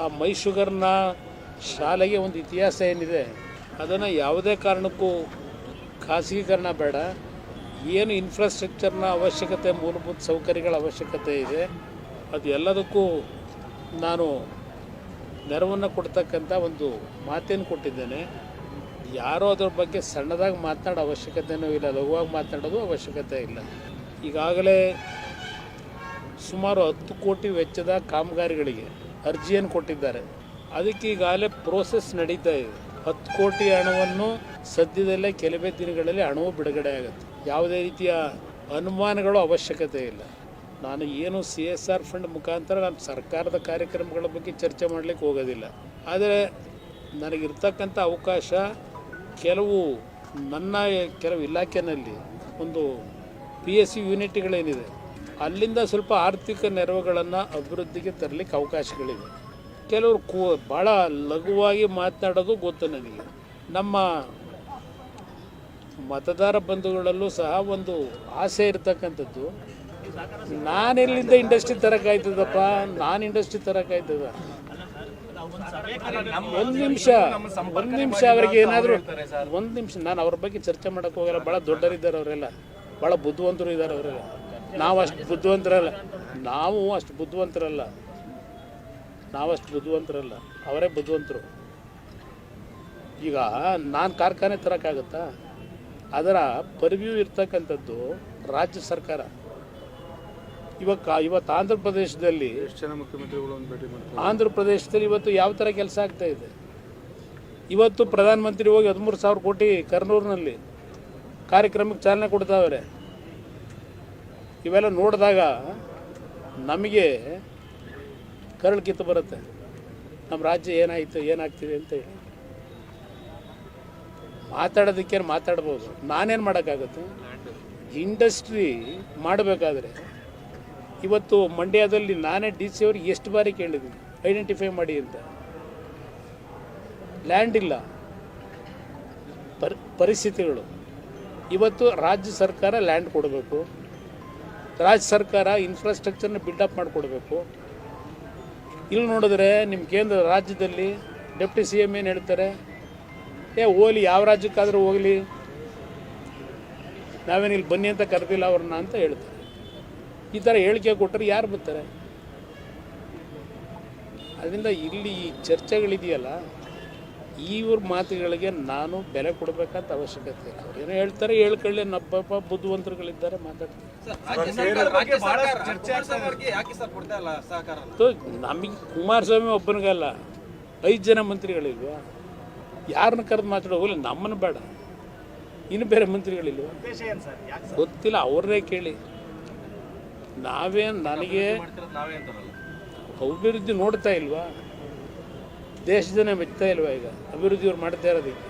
ಆ ಮೈ ಶುಗರ್ನ ಶಾಲೆಗೆ ಒಂದು ಇತಿಹಾಸ ಏನಿದೆ, ಅದನ್ನು ಯಾವುದೇ ಕಾರಣಕ್ಕೂ ಖಾಸಗೀಕರಣ ಬೇಡ. ಏನು ಇನ್ಫ್ರಾಸ್ಟ್ರಕ್ಚರ್ನ ಅವಶ್ಯಕತೆ, ಮೂಲಭೂತ ಸೌಕರ್ಯಗಳ ಅವಶ್ಯಕತೆ ಇದೆ ಅದು ಎಲ್ಲದಕ್ಕೂ ನಾನು ನೆರವನ್ನು ಕೊಡ್ತಕ್ಕಂಥ ಒಂದು ಮಾತೇನು ಕೊಟ್ಟಿದ್ದೇನೆ. ಯಾರೋ ಅದ್ರ ಬಗ್ಗೆ ಸಣ್ಣದಾಗಿ ಮಾತನಾಡೋ ಅವಶ್ಯಕತೆಯೂ ಇಲ್ಲ, ಲಘುವಾಗಿ ಮಾತನಾಡೋದು ಅವಶ್ಯಕತೆ ಇಲ್ಲ. ಈಗಾಗಲೇ ಸುಮಾರು ಹತ್ತು ಕೋಟಿ ವೆಚ್ಚದ ಕಾಮಗಾರಿಗಳಿಗೆ ಅರ್ಜಿಯನ್ನು ಕೊಟ್ಟಿದ್ದಾರೆ. ಅದಕ್ಕೆ ಈಗಾಗಲೇ ಪ್ರೋಸೆಸ್ ನಡೀತಾ ಇದೆ. ಹತ್ತು ಕೋಟಿ ಹಣವನ್ನು ಸದ್ಯದಲ್ಲೇ ಕೆಲವೇ ದಿನಗಳಲ್ಲಿ ಹಣವು ಬಿಡುಗಡೆ ಆಗುತ್ತೆ. ಯಾವುದೇ ರೀತಿಯ ಅನುಮಾನಗಳು ಅವಶ್ಯಕತೆ ಇಲ್ಲ. ನಾನು ಏನು ಸಿ ಎಸ್ ಆರ್ ಫಂಡ್ ಮುಖಾಂತರ ನಾನು ಸರ್ಕಾರದ ಕಾರ್ಯಕ್ರಮಗಳ ಬಗ್ಗೆ ಚರ್ಚೆ ಮಾಡಲಿಕ್ಕೆ ಹೋಗೋದಿಲ್ಲ. ಆದರೆ ನನಗಿರ್ತಕ್ಕಂಥ ಅವಕಾಶ ಕೆಲವು ನನ್ನ, ಕೆಲವು ಇಲಾಖೆಯಲ್ಲಿ ಒಂದು ಪಿ ಎಸ್ ಸಿ ಯೂನಿಟ್ಗಳೇನಿದೆ ಅಲ್ಲಿಂದ ಸ್ವಲ್ಪ ಆರ್ಥಿಕ ನೆರವುಗಳನ್ನು ಅಭಿವೃದ್ಧಿಗೆ ತರಲಿಕ್ಕೆ ಅವಕಾಶಗಳಿವೆ. ಕೆಲವರು ಕೂ ಭಾಳ ಲಘುವಾಗಿ ಮಾತನಾಡೋದು ಗೊತ್ತು ನನಗೆ. ನಮ್ಮ ಮತದಾರ ಬಂಧುಗಳಲ್ಲೂ ಸಹ ಒಂದು ಆಸೆ ಇರ್ತಕ್ಕಂಥದ್ದು. ನಾನೆಲ್ಲಿಂದ ಇಂಡಸ್ಟ್ರಿ ತರಕಾಯ್ತದಪ್ಪ ನಾನು ಇಂಡಸ್ಟ್ರಿ ತರಕಾಯ್ತದ ಒಂದು ನಿಮಿಷ ಒಂದು ನಿಮಿಷ ಅವರಿಗೆ ಏನಾದರೂ, ಒಂದು ನಿಮಿಷ, ನಾನು ಅವ್ರ ಬಗ್ಗೆ ಚರ್ಚೆ ಮಾಡೋಕ್ಕೆ ಹೋಗಲ್ಲ. ಭಾಳ ದೊಡ್ಡರಿದ್ದಾರೆ ಅವರೆಲ್ಲ. ಭಾಳ ಬುದ್ಧಿವಂತರು ಇದ್ದಾರೆ ಅವರೆಲ್ಲ. ನಾವು ಅಷ್ಟು ಬುದ್ಧಿವಂತರಲ್ಲ. ನಾವು ಅಷ್ಟು ಬುದ್ಧಿವಂತರಲ್ಲ. ನಾವಷ್ಟು ಬುದ್ಧಿವಂತರಲ್ಲ. ಅವರೇ ಬುದ್ಧಿವಂತರು. ಈಗ ನಾನು ಕಾರ್ಖಾನೆ ತರೋಕ್ಕಾಗುತ್ತಾ ಅದರ ಪರಿವ್ಯೂ ಇರ್ತಕ್ಕಂಥದ್ದು ರಾಜ್ಯ ಸರ್ಕಾರ. ಇವಾಗ ಇವತ್ತು ಆಂಧ್ರ ಪ್ರದೇಶದಲ್ಲಿ ಎಷ್ಟು ಜನ ಮುಖ್ಯಮಂತ್ರಿಗಳು ಆಂಧ್ರ ಪ್ರದೇಶದಲ್ಲಿ ಇವತ್ತು ಯಾವ ಥರ ಕೆಲಸ ಆಗ್ತಾ ಇದೆ? ಇವತ್ತು ಪ್ರಧಾನಮಂತ್ರಿ ಹೋಗಿ ಹದಿಮೂರು ಸಾವಿರ ಕೋಟಿ ಕರ್ನೂರಿನಲ್ಲಿ ಕಾರ್ಯಕ್ರಮಕ್ಕೆ ಚಾಲನೆ ಕೊಡ್ತಾವ್ರೆ. ಇವೆಲ್ಲ ನೋಡಿದಾಗ ನಮಗೆ ಕರಳು ಕಿತ್ತು ಬರುತ್ತೆ. ನಮ್ಮ ರಾಜ್ಯ ಏನಾಯಿತು, ಏನಾಗ್ತಿದೆ ಅಂತ ಹೇಳಿ. ಮಾತಾಡೋದಕ್ಕೇನು ಮಾತಾಡ್ಬೋದು? ನಾನೇನು ಮಾಡೋಕ್ಕಾಗುತ್ತೆ? ಇಂಡಸ್ಟ್ರಿ ಮಾಡಬೇಕಾದ್ರೆ ಇವತ್ತು ಮಂಡ್ಯದಲ್ಲಿ ನಾನೇ ಡಿ ಸಿ ಅವ್ರಿಗೆ ಎಷ್ಟು ಬಾರಿ ಕೇಳಿದ್ದೀನಿ, ಐಡೆಂಟಿಫೈ ಮಾಡಿ ಅಂತ. ಲ್ಯಾಂಡ್ ಇಲ್ಲ. ಪರ್, ಪರಿಸ್ಥಿತಿಗಳು. ಇವತ್ತು ರಾಜ್ಯ ಸರ್ಕಾರ ಲ್ಯಾಂಡ್ ಕೊಡಬೇಕು. ರಾಜ್ಯ ಸರ್ಕಾರ ಇನ್ಫ್ರಾಸ್ಟ್ರಕ್ಚರ್ನ ಬಿಲ್ಡಪ್ ಮಾಡಿಕೊಡ್ಬೇಕು. ಇಲ್ಲಿ ನೋಡಿದ್ರೆ ನಿಮ್ಮ ಕೇಂದ್ರ ರಾಜ್ಯದಲ್ಲಿ ಡೆಪ್ಟಿ ಸಿ ಎಂ ಏನು ಹೇಳ್ತಾರೆ? ಏ, ಹೋಗ್ಲಿ, ಯಾವ ರಾಜ್ಯಕ್ಕಾದರೂ ಹೋಗಲಿ. ನಾವೇನು ಇಲ್ಲಿ ಬನ್ನಿ ಅಂತ ಕರೆದಿಲ್ಲ ಅವ್ರನ್ನ ಅಂತ ಹೇಳ್ತಾರೆ. ಈ ಥರ ಹೇಳಿಕೆ ಕೊಟ್ಟರೆ ಯಾರು ಬರ್ತಾರೆ? ಅದರಿಂದ ಇಲ್ಲಿ ಈ ಚರ್ಚೆಗಳಿದೆಯಲ್ಲ, ಇವ್ರ ಮಾತುಗಳಿಗೆ ನಾನು ಬೆಲೆ ಕೊಡಬೇಕಂತ ಅವಶ್ಯಕತೆ ಇಲ್ಲ. ಏನೋ ಹೇಳ್ತಾರೆ, ಹೇಳ್ಕೊಳ್ಳಿ ನಬ್ಬ ಬುದ್ಧಿವಂತರುಗಳಿದ್ದಾರೆ ಮಾತಾಡ್ತಾರೆ ರಾಜ್ಯ ಸರ್ಕಾರ ರಾಜ್ಯ ಸರ್ಕಾರ ಕುಮಾರಸ್ವಾಮಿ ಯಾಕೆ ಸರ್ ಕೊಡ್ತಾ ಇಲ್ಲ ಸಹಕಾರ? ಸೊ ನಮಗೆ ಕುಮಾರಸ್ವಾಮಿ ಒಬ್ಬನಿಗಲ್ಲ ಐದು ಜನ ಮಂತ್ರಿಗಳಿಲ್ವಾ? ಯಾರನ್ನ ಕರೆದು ಮಾತಾಡೋ ಹೋಗಲಿ ನಮ್ಮನ್ನು ಬೇಡ. ಇನ್ನು ಬೇರೆ ಮಂತ್ರಿಗಳಿಲ್ವಾ? ಗೊತ್ತಿಲ್ಲ ಅವ್ರನ್ನೇ ಕೇಳಿ. ನಾವೇ ನನಗೆ ನಾವೇ ಅಂತಾರಲ್ಲ. ಅಭಿವೃದ್ಧಿ ನೋಡ್ತಾ ಇಲ್ವಾ? ದೇಶ ಜನ ಮೆಚ್ತಾ ಇಲ್ವಾ ಈಗ? ಅಭಿವೃದ್ಧಿ ಅವ್ರು ಮಾಡ್ತಾ ಇರೋದಕ್ಕೆ.